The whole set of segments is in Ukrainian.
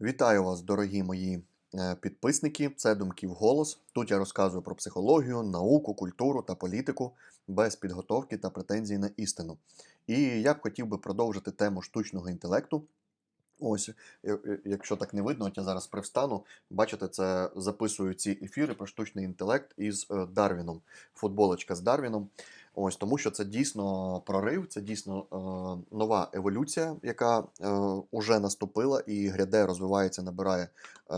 Вітаю вас, дорогі мої е, підписники. Це Думки в голос. Тут я розказую про психологію, науку, культуру та політику без підготовки та претензій на істину. І я б хотів би продовжити тему штучного інтелекту. Ось, якщо так не видно, от я зараз привстану. Бачите, це записую ці ефіри про штучний інтелект із е, Дарвіном. Футболочка з Дарвіном. Ось тому, що це дійсно прорив, це дійсно е, нова еволюція, яка е, уже наступила і гряде, розвивається, набирає е,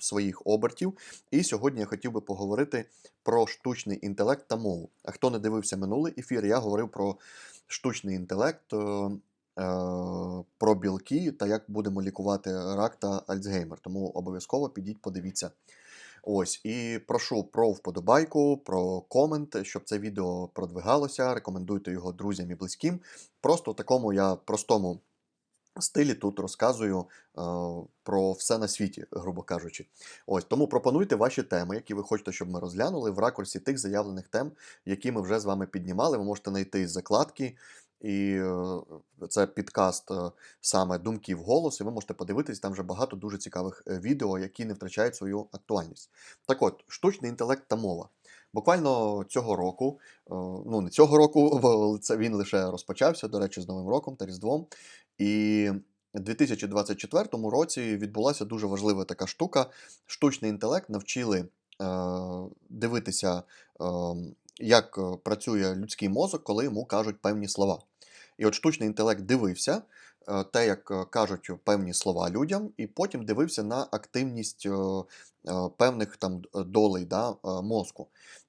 своїх обертів. І сьогодні я хотів би поговорити про штучний інтелект та мову. А хто не дивився минулий ефір, я говорив про штучний інтелект. Е, Про білки та як будемо лікувати рак та Альцгеймер. Тому обов'язково підіть, подивіться. Ось, і прошу про вподобайку, про комент, щоб це відео продвигалося. Рекомендуйте його друзям і близьким. Просто в такому я простому стилі тут розказую е, про все на світі, грубо кажучи. Ось тому пропонуйте ваші теми, які ви хочете, щоб ми розглянули в ракурсі тих заявлених тем, які ми вже з вами піднімали. Ви можете знайти закладки. І е, це підкаст е, саме думки в голос, і ви можете подивитись, там вже багато дуже цікавих е, відео, які не втрачають свою актуальність. Так от, штучний інтелект та мова. Буквально цього року, ну не цього року, бо це він лише розпочався, до речі, з Новим роком та Різдвом. І в 2024 році відбулася дуже важлива така штука. Штучний інтелект навчили е, дивитися, е, як е, працює людський мозок, коли йому кажуть певні слова. І от штучний інтелект дивився е, те, як е, кажуть певні слова людям, і потім дивився на активність певних там долей да, мозку.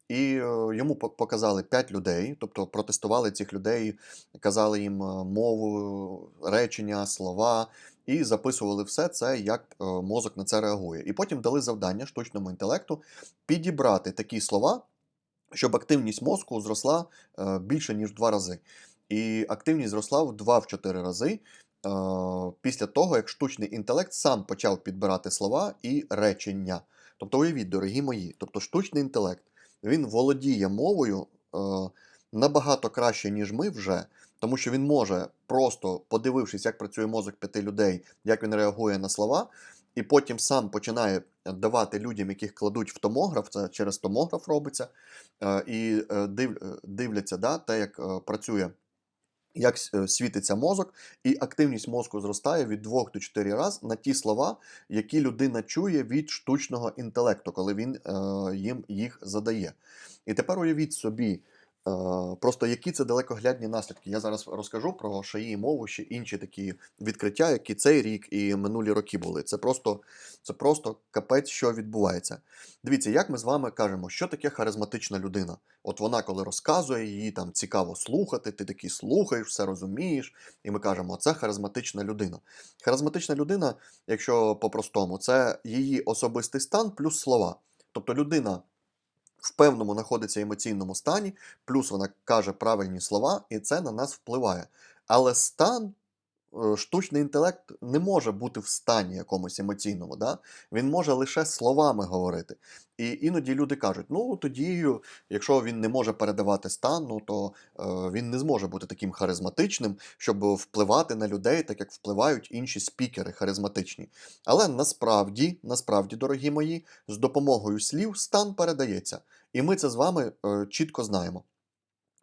І йому показали 5 людей, тобто протестували цих людей, казали їм мову, речення, слова, і записували все це, як мозок на це реагує. І потім дали завдання штучному інтелекту підібрати такі слова, щоб активність мозку зросла е, більше, ніж в два рази. І активність зросла в 2-4 рази е, після того, як штучний інтелект сам почав підбирати слова і речення. Тобто, уявіть, дорогі мої, тобто штучний інтелект він володіє мовою е, набагато краще, ніж ми вже, тому що він може просто подивившись, як працює мозок п'яти людей, як він реагує на слова, і потім сам починає давати людям, яких кладуть в томограф, це через томограф робиться, е, і е, е, дивляться да, те, як працює. Як світиться мозок, і активність мозку зростає від 2 до 4 разів на ті слова, які людина чує від штучного інтелекту, коли він їм їх задає. І тепер уявіть собі, просто які це далекоглядні наслідки. Я зараз розкажу про шаї мову, ще інші такі відкриття, які цей рік і минулі роки були. Це просто, це просто капець, що відбувається. Дивіться, як ми з вами кажемо, що таке харизматична людина. От вона, коли розказує, її там цікаво слухати, ти такий слухаєш, все розумієш, і ми кажемо, це харизматична людина. Харизматична людина, якщо по-простому, це її особистий стан плюс слова. Тобто людина в певному знаходиться емоційному стані, плюс вона каже правильні слова, і це на нас впливає. Але стан, штучний інтелект не може бути в стані якомусь емоційному. Да? Він може лише словами говорити. І іноді люди кажуть: ну тоді, якщо він не може передавати стан, ну то е, він не зможе бути таким харизматичним, щоб впливати на людей, так як впливають інші спікери харизматичні. Але насправді, насправді, дорогі мої, з допомогою слів стан передається. І ми це з вами е, чітко знаємо.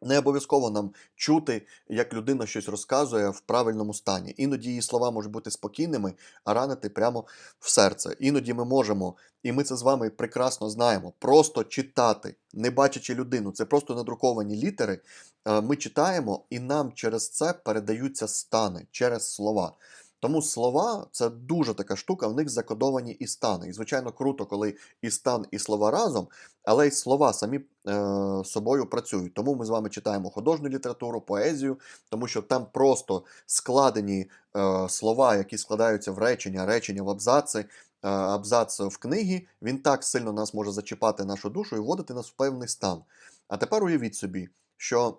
Не обов'язково нам чути, як людина щось розказує в правильному стані. Іноді її слова можуть бути спокійними, а ранити прямо в серце. Іноді ми можемо, і ми це з вами прекрасно знаємо, просто читати, не бачачи людину. Це просто надруковані літери. е, Ми читаємо, і нам через це передаються стани через слова. Тому слова це дуже така штука, в них закодовані і стани. І, звичайно, круто, коли і стан, і слова разом, але й слова самі е, собою працюють. Тому ми з вами читаємо художню літературу, поезію, тому що там просто складені е, слова, які складаються в речення, речення в абзаци, е, абзац в книгі, він так сильно нас може зачіпати нашу душу і вводити нас в певний стан. А тепер уявіть собі, що.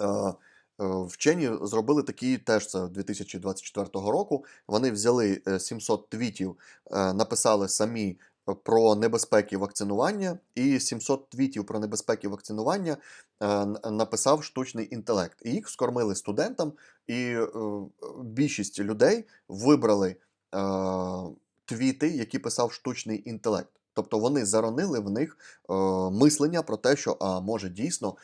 Е, Вчені зробили такі теж це 2024 року. Вони взяли е, 700 твітів, е, написали самі е, про небезпеки вакцинування, і 700 твітів про небезпеки вакцинування е, написав штучний інтелект. І їх скормили студентам, і е, більшість людей вибрали е, твіти, які писав штучний інтелект. Тобто вони заронили в них е, мислення про те, що а може дійсно е,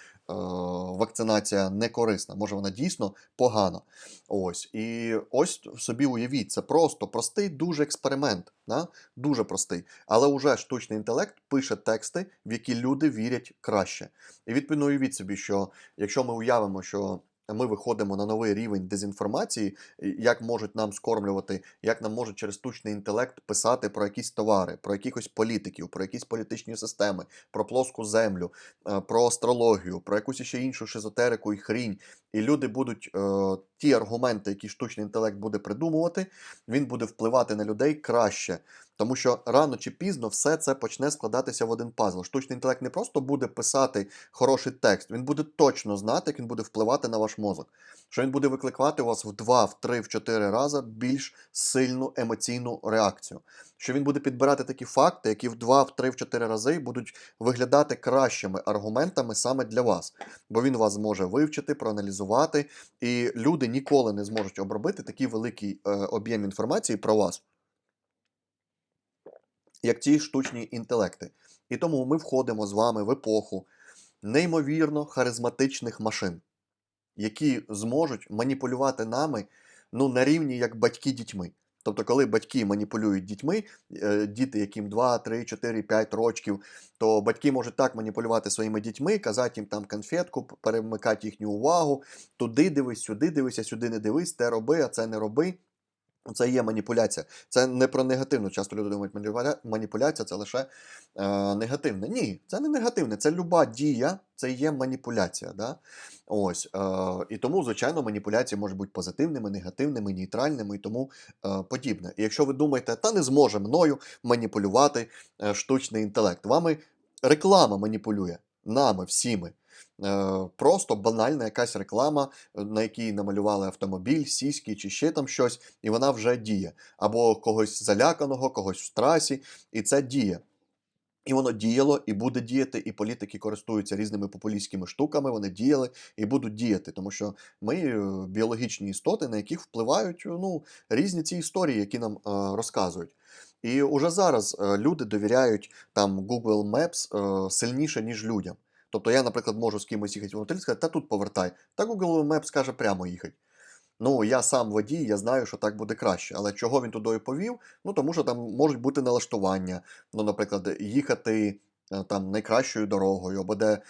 вакцинація не корисна, може вона дійсно погана. Ось і ось собі уявіть, це просто простий дуже експеримент, да? дуже простий. Але вже штучний інтелект пише тексти, в які люди вірять краще. І відповідно уявіть собі, що якщо ми уявимо, що ми виходимо на новий рівень дезінформації, як можуть нам скормлювати, як нам можуть через штучний інтелект писати про якісь товари, про якихось політиків, про якісь політичні системи, про плоску землю, е, про астрологію, про якусь ще іншу шизотерику і хрінь. І люди будуть е, ті аргументи, які штучний інтелект буде придумувати, він буде впливати на людей краще. Тому що рано чи пізно все це почне складатися в один пазл. Штучний інтелект не просто буде писати хороший текст, він буде точно знати, як він буде впливати на ваш мозок. Що він буде викликати у вас в 2, в 3, в 4 рази більш сильну емоційну реакцію. Що він буде підбирати такі факти, які в 2, в 3, в 4 рази будуть виглядати кращими аргументами саме для вас. Бо він вас зможе вивчити, проаналізувати, і люди ніколи не зможуть обробити такий великий е, об'єм інформації про вас як ці штучні інтелекти. І тому ми входимо з вами в епоху неймовірно харизматичних машин, які зможуть маніпулювати нами ну, на рівні як батьки дітьми. Тобто, коли батьки маніпулюють дітьми, е, діти, яким 2, 3, 4, 5 років, то батьки можуть так маніпулювати своїми дітьми, казати їм там конфетку, перемикати їхню увагу, туди дивись, сюди дивись, а сюди не дивись, те роби, а це не роби. Це є маніпуляція. Це не про негативну. Часто люди думають, маніпуляція це лише е, негативне. Ні, це не негативне. Це люба дія, це є маніпуляція. Да? Ось, е, і тому, звичайно, маніпуляції можуть бути позитивними, негативними, нейтральними і тому е, подібне. І якщо ви думаєте, та не зможе мною маніпулювати е, штучний інтелект, вами реклама маніпулює нами, всіми. Е, Просто банальна якась реклама, е, на якій намалювали автомобіль, сіськи чи ще там щось, і вона вже діє. Або когось заляканого, когось в страсі, і це діє. І воно діяло і буде діяти, і політики користуються різними популістськими штуками, вони діяли і будуть діяти, тому що ми е, біологічні істоти, на яких впливають ну, різні ці історії, які нам е, розказують. І уже зараз е, люди довіряють там Google Maps е, сильніше, ніж людям. Тобто я, наприклад, можу з кимось їхати в готель сказати, та тут повертай. Та Google Maps каже прямо їхати. Ну, я сам водій, я знаю, що так буде краще. Але чого він туди повів? Ну, тому що там можуть бути налаштування. Ну, наприклад, їхати там найкращою дорогою, або де е,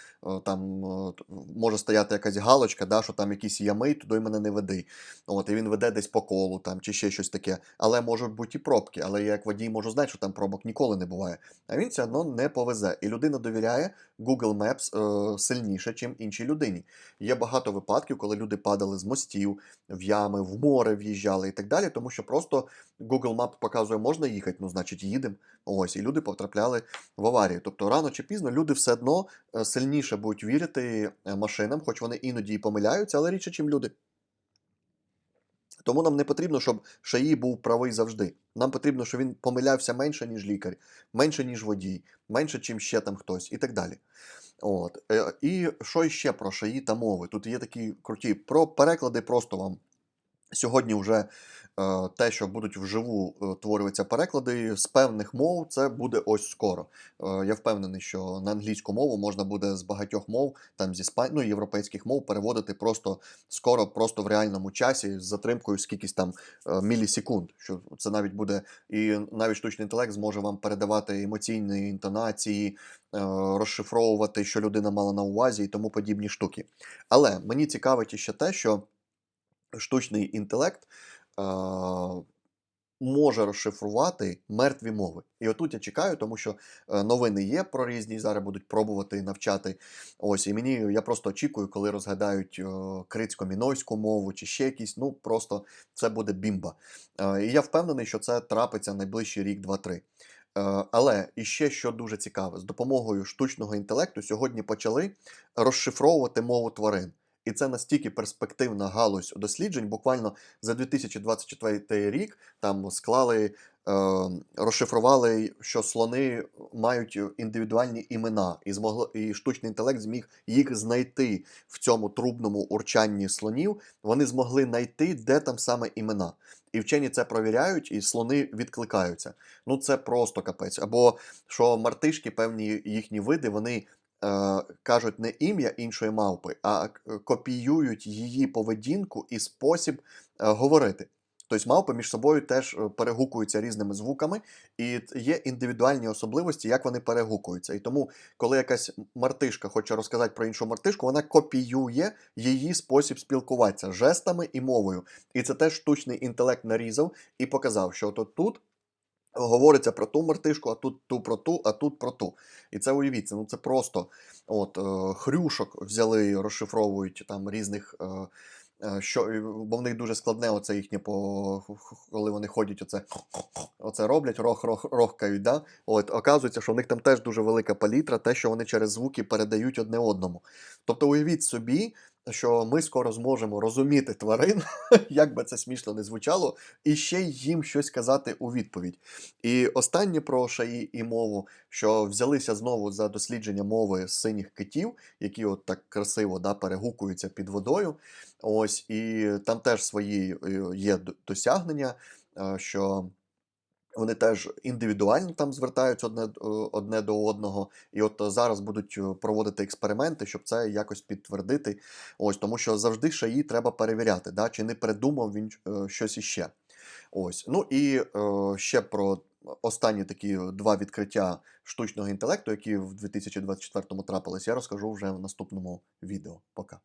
там е, може стояти якась галочка, да, що там якісь ями, туди мене не веди. От, і він веде десь по колу там, чи ще щось таке. Але можуть бути і пробки. Але я як водій можу знати, що там пробок ніколи не буває. А він все одно не повезе. І людина довіряє Google Maps е, сильніше, ніж іншій людині. Є багато випадків, коли люди падали з мостів, в ями, в море в'їжджали і так далі, тому що просто Google Map показує, можна їхати, ну значить їдемо. Ось, і люди потрапляли в аварію. Тобто рано чи пізно люди все одно е, сильніше будуть вірити е, машинам, хоч вони іноді і помиляються, але рідше, чим люди. Тому нам не потрібно, щоб шаї був правий завжди. Нам потрібно, щоб він помилявся менше, ніж лікар, менше, ніж водій, менше, ніж ще там хтось, і так далі. От. Е, І що ще про шаї та мови? Тут є такі круті. Про переклади просто вам. Сьогодні вже е, те, що будуть вживу е, творюватися переклади з певних мов, це буде ось скоро. Е, я впевнений, що на англійську мову можна буде з багатьох мов, там зі спа... ну, європейських мов, переводити просто скоро, просто в реальному часі з затримкою скількись там мілісекунд. Що це навіть буде, і навіть штучний інтелект зможе вам передавати емоційні інтонації, розшифровувати, що людина мала на увазі і тому подібні штуки. Але мені цікавить іще те, що штучний інтелект може розшифрувати мертві мови. І отут я чекаю, тому що е, новини є про різні, зараз будуть пробувати навчати. Ось, і мені я просто очікую, коли розгадають крицько-мінойську мову чи ще якісь. Ну просто це буде бімба. Е, і я впевнений, що це трапиться найближчий рік, два-три. Е, Але іще що дуже цікаве, з допомогою штучного інтелекту сьогодні почали розшифровувати мову тварин. І це настільки перспективна галузь досліджень. Буквально за 2024 рік там склали, е, розшифрували, що слони мають індивідуальні імена, і змогло, і штучний інтелект зміг їх знайти в цьому трубному урчанні слонів. Вони змогли знайти, де там саме імена. І вчені це провіряють, і слони відкликаються. Ну це просто капець. Або що мартишки, певні їхні види, вони кажуть не ім'я іншої мавпи, а е, копіюють її поведінку і спосіб е, говорити. Тобто мавпи між собою теж е, перегукуються різними звуками, і є індивідуальні особливості, як вони перегукуються. І тому, коли якась мартишка хоче розказати про іншу мартишку, вона копіює її спосіб спілкуватися жестами і мовою. І це теж штучний інтелект нарізав і показав, що от тут говориться про ту мартишку, а тут ту про ту, а тут про ту. І це уявіться, ну це просто от е, хрюшок взяли, розшифровують там різних. Е, е, що, бо в них дуже складне оце їхнє, по, коли вони ходять, оце, оце роблять, рох, рох, рохкають. Да? От, оказується, що в них там теж дуже велика палітра, те, що вони через звуки передають одне одному. Тобто уявіть собі, що ми скоро зможемо розуміти тварин, як би це смішно не звучало, і ще їм щось казати у відповідь. І останнє про шаї і мову, що взялися знову за дослідження мови синіх китів, які от так красиво да, перегукуються під водою. Ось, і там теж свої е, є досягнення, е, що вони теж індивідуально там звертаються одне, е, одне до одного. І от е, зараз будуть е, проводити експерименти, щоб це якось підтвердити. Ось, тому що завжди шаї треба перевіряти, да, чи не придумав він щось іще. Ось. Ну і е, ще про останні такі два відкриття штучного інтелекту, які в 2024 трапились, я розкажу вже в наступному відео. Пока.